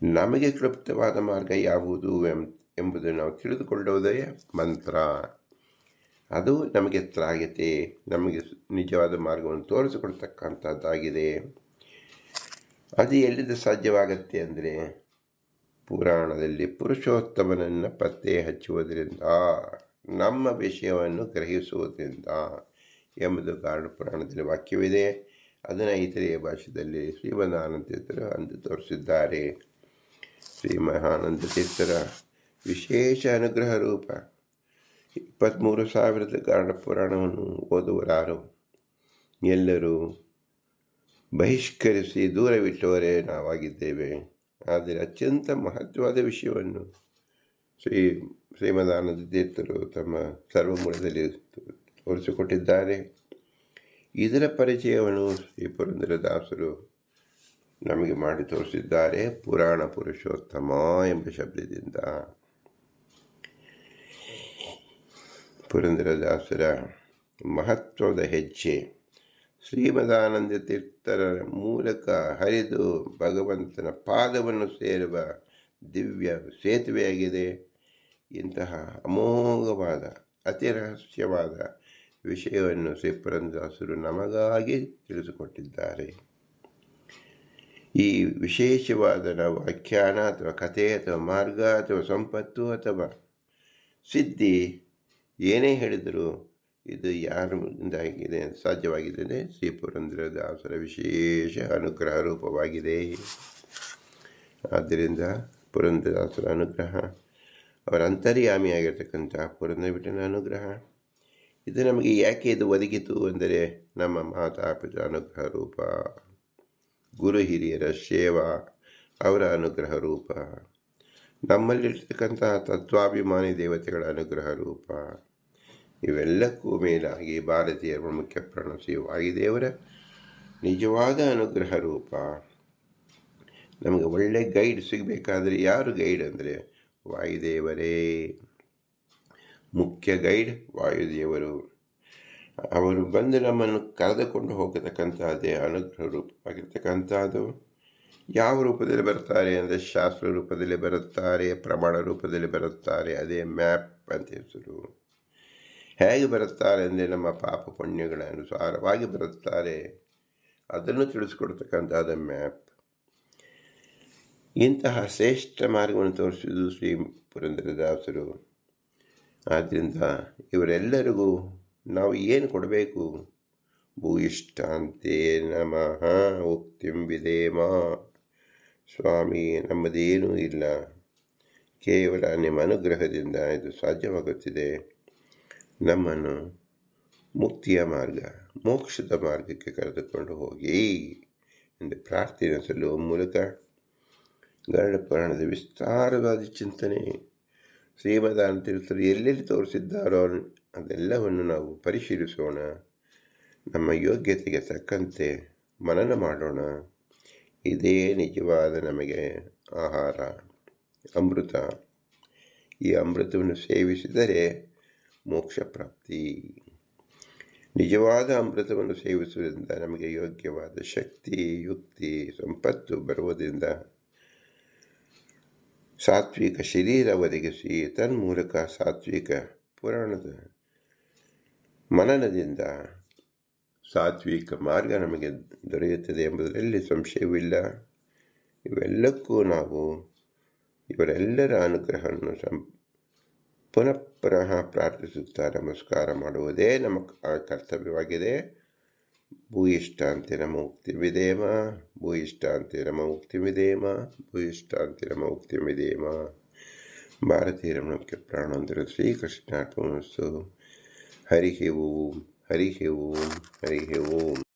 ನಮಗೆ ಕ್ಲುಪ್ತವಾದ ಮಾರ್ಗ ಯಾವುದು ಎಂಬುದು ನಾವು ತಿಳಿದುಕೊಳ್ಳುವುದೇ ಮಂತ್ರ. ಅದು ನಮಗೆ ತ್ರಾಗತೆ, ನಮಗೆ ನಿಜವಾದ ಮಾರ್ಗವನ್ನು ತೋರಿಸಿಕೊಡ್ತಕ್ಕಂಥದ್ದಾಗಿದೆ. ಅದು ಎಲ್ಲಿಂದ ಸಾಧ್ಯವಾಗತ್ತೆ ಅಂದರೆ ಪುರಾಣದಲ್ಲಿ ಪುರುಷೋತ್ತಮನನ್ನು ಪತ್ತೆ ಹಚ್ಚುವುದರಿಂದ, ನಮ್ಮ ವಿಷಯವನ್ನು ಗ್ರಹಿಸುವುದರಿಂದ ಎಂಬುದು ಕಾರಣ ಪುರಾಣದಲ್ಲಿ ವಾಕ್ಯವಿದೆ. ಅದನ್ನು ಇತರೆಯ ಭಾಷೆಯಲ್ಲಿ ಶ್ರೀಮದಾನಂದ ತೀರ್ಥರು ಅಂದು ತೋರಿಸಿದ್ದಾರೆ. ಶ್ರೀ ಮಹಾನಂದ ತೀರ್ಥರ ವಿಶೇಷ ಅನುಗ್ರಹ ರೂಪ. ಇಪ್ಪತ್ತ್ಮೂರು ಸಾವಿರದ ಕಾರಣ ಪುರಾಣವನ್ನು ಓದುವರಾರು. ಎಲ್ಲರೂ ಬಹಿಷ್ಕರಿಸಿ ದೂರವಿಟ್ಟವರೇ ನಾವಾಗಿದ್ದೇವೆ. ಆದರೆ ಅತ್ಯಂತ ಮಹತ್ವವಾದ ವಿಷಯವನ್ನು ಶ್ರೀ ಶ್ರೀಮದಾನಂದ ತೀರ್ಥರು ತಮ್ಮ ಸರ್ವಮೂಲದಲ್ಲಿ ತೋರಿಸಿಕೊಟ್ಟಿದ್ದಾರೆ. ಇದರ ಪರಿಚಯವನ್ನು ಶ್ರೀ ಪುರಂದರದಾಸರು ನಮಗೆ ಮಾಡಿ ತೋರಿಸಿದ್ದಾರೆ. ಪುರಾಣ ಪುರುಷೋತ್ತಮ ಎಂಬ ಶಬ್ದದಿಂದ. ಪುರಂದರದಾಸರ ಮಹತ್ವದ ಹೆಜ್ಜೆ ಶ್ರೀಮದಾನಂದ ತೀರ್ಥರ ಮೂಲಕ ಹರಿದು ಭಗವಂತನ ಪಾದವನ್ನು ಸೇರುವ ದಿವ್ಯ ಸೇತುವೆಯಾಗಿದೆ. ಇಂತಹ ಅಮೋಘವಾದ ಅತಿ ರಹಸ್ಯವಾದ ವಿಷಯವನ್ನು ಶ್ರೀಪುರಂದಾಸರು ನಮಗಾಗಿ ತಿಳಿಸಿಕೊಟ್ಟಿದ್ದಾರೆ. ಈ ವಿಶೇಷವಾದ ನಾವು ವ್ಯಾಖ್ಯಾನ ಅಥವಾ ಕಥೆ ಅಥವಾ ಮಾರ್ಗ ಅಥವಾ ಸಂಪತ್ತು ಅಥವಾ ಸಿದ್ಧಿ ಏನೇ ಹೇಳಿದರೂ ಇದು ಯಾರಿಂದಾಗಿದೆ ಸಾಧ್ಯವಾಗಿದೆ ಶ್ರೀ ಪುರಂದ್ರದಾಸರ ವಿಶೇಷ ಅನುಗ್ರಹ ರೂಪವಾಗಿದೆ. ಆದ್ದರಿಂದ ಪುರಂದ್ರದಾಸರ ಅನುಗ್ರಹ, ಅವರ ಅಂತರ್ಯಾಮಿಯಾಗಿರ್ತಕ್ಕಂಥ ಪುರಂದರ ಬಿಟ್ಟನ ಅನುಗ್ರಹ, ಇದು ನಮಗೆ ಯಾಕೆ ಇದು ಒದಗಿತು ಅಂದರೆ ನಮ್ಮ ಮಾತಾಪಿತ ಅನುಗ್ರಹ ರೂಪ, ಗುರು ಹಿರಿಯರ ಸೇವಾ, ಅವರ ಅನುಗ್ರಹ ರೂಪ, ನಮ್ಮಲ್ಲಿರ್ತಕ್ಕಂತಹ ತತ್ವಾಭಿಮಾನಿ ದೇವತೆಗಳ ಅನುಗ್ರಹ ರೂಪ. ಇವೆಲ್ಲಕ್ಕೂ ಮೇಲಾಗಿ ಭಾರತೀಯರ ಮುಖ್ಯ ಪ್ರಾಣ ಶ್ರೀ ವಾಯುದೇವರ ನಿಜವಾದ ಅನುಗ್ರಹ ರೂಪ. ನಮಗೆ ಒಳ್ಳೆ ಗೈಡ್ ಸಿಗಬೇಕಾದ್ರೆ ಯಾರು ಗೈಡ್ ಅಂದರೆ ವಾಯುದೇವರೇ. ಮುಖ್ಯ ಗೈಡ್ ವಾಯುದೇವರು. ಅವರು ಬಂದು ನಮ್ಮನ್ನು ಕರೆದುಕೊಂಡು ಹೋಗತಕ್ಕಂಥದ್ದೇ ಅನುಗ್ರಹ ರೂಪವಾಗಿರ್ತಕ್ಕಂಥದ್ದು. ಯಾವ ರೂಪದಲ್ಲಿ ಬರ್ತಾರೆ ಅಂದರೆ ಶಾಸ್ತ್ರ ರೂಪದಲ್ಲಿ ಬರುತ್ತಾರೆ, ಪ್ರಮಾಣ ರೂಪದಲ್ಲಿ ಬರುತ್ತಾರೆ, ಅದೇ ಮ್ಯಾಪ್ ಅಂತ ಹೆಸರು. ಹೇಗೆ ಬರುತ್ತಾರೆ ಅಂದರೆ ನಮ್ಮ ಪಾಪ ಪುಣ್ಯಗಳ ಅನುಸಾರವಾಗಿ ಬರುತ್ತಾರೆ. ಅದನ್ನು ತಿಳಿಸ್ಕೊಡ್ತಕ್ಕಂಥದ್ದು ಮ್ಯಾಪ್. ಇಂತಹ ಶ್ರೇಷ್ಠ ಮಾರ್ಗವನ್ನು ತೋರಿಸಿದ್ದು ಶ್ರೀ ಪುರಂದರದಾಸರು. ಆದ್ದರಿಂದ ಇವರೆಲ್ಲರಿಗೂ ನಾವು ಏನು ಕೊಡಬೇಕು? ಭೂಯಿಷ್ಟಾಂತೆ ನಮಃ ಉಕ್ತಿಂ ವಿಧೇಮ. ಸ್ವಾಮಿ, ನಮ್ಮದೇನೂ ಇಲ್ಲ. ಕೇವಲ ನಿಮ್ಮ ಅನುಗ್ರಹದಿಂದ ಇದು ಸಾಧ್ಯವಾಗುತ್ತಿದೆ. ನಮ್ಮನ್ನು ಮುಕ್ತಿಯ ಮಾರ್ಗ, ಮೋಕ್ಷದ ಮಾರ್ಗಕ್ಕೆ ಕರೆದುಕೊಂಡು ಹೋಗಿ ಎಂದು ಪ್ರಾರ್ಥನೆ ಸಲ್ಲುವ ಮೂಲಕ ಗರುಡ ಪುರಾಣದ ವಿಸ್ತಾರವಾದ ಚಿಂತನೆ ಶ್ರೀಮದಾನ ತೀರ್ಥರು ಎಲ್ಲೆಲ್ಲಿ ತೋರಿಸಿದ್ದಾರೋ ಅದೆಲ್ಲವನ್ನು ನಾವು ಪರಿಶೀಲಿಸೋಣ. ನಮ್ಮ ಯೋಗ್ಯತೆಗೆ ತಕ್ಕಂತೆ ಮನನ ಮಾಡೋಣ. ಇದೇ ನಿಜವಾದ ನಮಗೆ ಆಹಾರ, ಅಮೃತ. ಈ ಅಮೃತವನ್ನು ಸೇವಿಸಿದರೆ ಮೋಕ್ಷ ಪ್ರಾಪ್ತಿ. ನಿಜವಾದ ಅಮೃತವನ್ನು ಸೇವಿಸುವುದರಿಂದ ನಮಗೆ ಯೋಗ್ಯವಾದ ಶಕ್ತಿ, ಯುಕ್ತಿ, ಸಂಪತ್ತು ಬರುವುದರಿಂದ ಸಾತ್ವಿಕ ಶರೀರ ಒದಗಿಸಿ ತನ್ಮೂಲಕ ಸಾತ್ವಿಕ ಪುರಾಣದ ಮನನದಿಂದ ಸಾತ್ವಿಕ ಮಾರ್ಗ ನಮಗೆ ದೊರೆಯುತ್ತದೆ ಎಂಬುದರಲ್ಲಿ ಸಂಶಯವಿಲ್ಲ. ಇವೆಲ್ಲಕ್ಕೂ ನಾವು ಇವರೆಲ್ಲರ ಅನುಗ್ರಹವನ್ನು ಸಂ ಪುನಃ ಪುನಃ ಪ್ರಾರ್ಥಿಸುತ್ತಾ ನಮಸ್ಕಾರ ಮಾಡುವುದೇ ನಮ್ಮ ಕರ್ತವ್ಯವಾಗಿದೆ. ಭೂಯಿಷ್ಟಾಂತಿ ನಮ ಮುಕ್ತಿ ವಿಧೇಮ ಭೂಯಿಷ್ಟಾಂತಿ ನಮ ಮುಕ್ತಿ ವಿಧೇಮ ಭೂಯಿಷ್ಟಾಂತಿ ನಮ ಮುಕ್ತಿ ವಿಧೇಮ. ಭಾರತೀಯ ಮುಖ್ಯ ಪ್ರಾಣಾಂತರ ಶ್ರೀಕೃಷ್ಣಾರ್ಪಣಸ್ತು ಹರಿ ಓಂ ಹರಿ ಓಂ ಓಂ.